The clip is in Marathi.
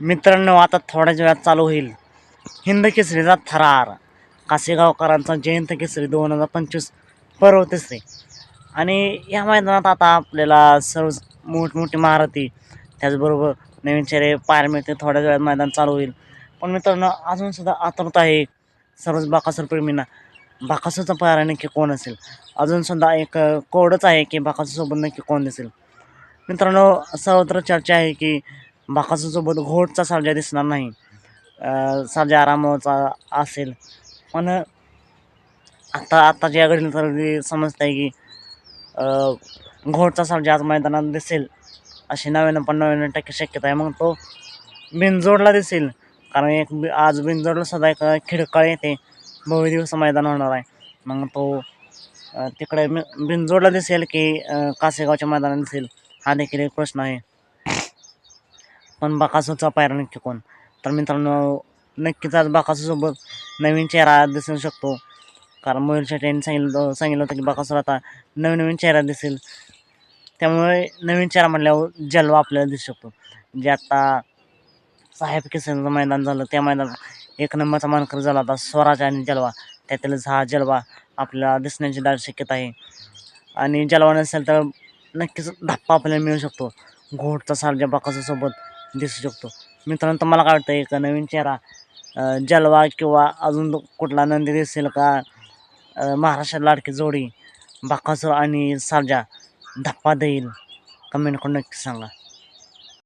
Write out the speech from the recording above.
मित्रांनो आता थोड्याच वेळात चालू होईल. हिंद केसरीचा थरार. कासेगावकरांचा जयंत केसरी दोन हजार पंचवीस पर्व तिसरी. आणि या मैदानात आता आपल्याला सर्व मोठमोठी महारथी त्याचबरोबर नवीन चेहरे पाहायला मिळते. थोड्या वेळात मैदान चालू होईल. पण मित्रांनो अजूनसुद्धा आतुरता आहे. सर्वच बाकासूर प्रेमींना. बाकासूरचा पायरा नक्की कोण असेल? अजूनसुद्धा एक कोडच आहे की बाकासूरसोबत नक्की कोण दिसेल? मित्रांनो सर्वत्र चर्चा आहे की बाकासूरसोबत घोटचा सर्जा दिसणार नाही. अ, आरामाचा असेल. पण आत्ता आत्ताच्या घडीला तर समजत आहे की घोटचा सर्जा आज मैदानात दिसेल. अशी नव्याण्णव पंच्याण्णव टक्के शक्यता आहे. मग तो बिनजोडला दिसेल. कारण एक आज बिनजोडला सुद्धा एक खिडकाळ येते. भव्य दिवस मैदान होणार आहे. मग तो तिकडे बिनजोडला दिसेल की कासेगावच्या मैदानात दिसेल? हा देखील एक प्रश्न आहे. पण बाकासूरचा पायरा नक्की कोण? तर मित्रांनो नक्कीच आज बाकासूरसोबत नवीन चेहरा दिसू शकतो. कारण मयूर शेट्टी यांनी सांगितलं सांगितलं होतं की बाकासूर आता नवीन नवीन चेहरा दिसेल. त्यामुळे नवीन चेहरा म्हटल्यावर जलवा आपल्याला दिसू शकतो. जे आता साहेब किसनचं मैदान झालं त्या मैदानात एक नंबरचा मानकर झाला होता स्वराज आणि जलवा. त्यातीलच हा जलवा आपल्याला दिसण्याची दाट शक्यता आहे. आणि जलवा नसेल तर नक्कीच धप्पा आपल्याला मिळू शकतो. घोटचा सारख्या बाकासूरसोबत दिसू शकतो. मित्रांनो तुम्हाला काय वाटतं एक नवीन चेहरा जलवा किंवा अजून कुठला नंदी दिसेल का? महाराष्ट्रात लाडकी जोडी बाकासूर आणि सारजा धप्पा देईल. कमेंट करून नक्की सांगा.